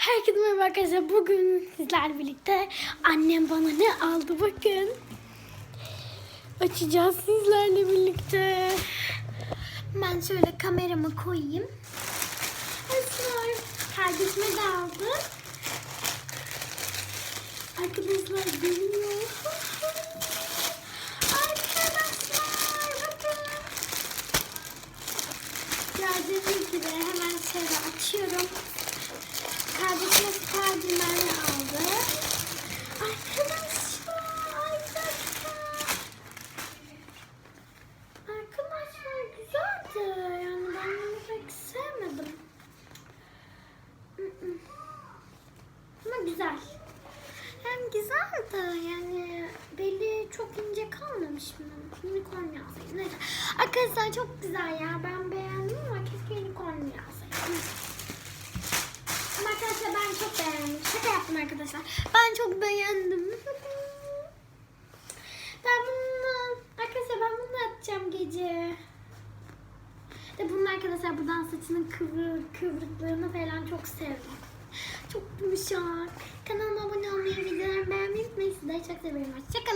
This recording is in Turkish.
Herkese merhaba arkadaşlar. Bugün sizlerle birlikte annem bana ne aldı bakın. Açacağız sizlerle birlikte. Ben şöyle kameramı koyayım. Arkadaşlar kardeşime de aldı. Arkadaşlar geliyor. Arkadaşlar bakın. Gördüğünüz gibi hemen şöyle açıyorum. Kardeşime Spiderman'i aldı. Arkadaşlar, ay bir dakika. Arkadaşlar güzeldi. Yani ben bunu pek sevmedim. Mm-mm. Ama güzel. Hem güzel de yani beli çok ince kalmamış mı? Unicorn yazsaydım. Neyse. Arkadaşlar çok güzel ya. Ben beğendim ama keşke unicorn yazsaydım. Ama arkadaşlar ben çok beğendim. Şaka yaptım arkadaşlar. Ben çok beğendim. ben bunu arkadaşlar ben bunu atacağım gece. Ve bunun arkadaşlar buradan saçının kıvrı, kıvrıklığını falan çok sevdim. Çok yumuşak. Kanalıma abone olmayı, videolarımı beğenmeyi unutmayın. Sizleri çok seviyorum. Hoşçakalın.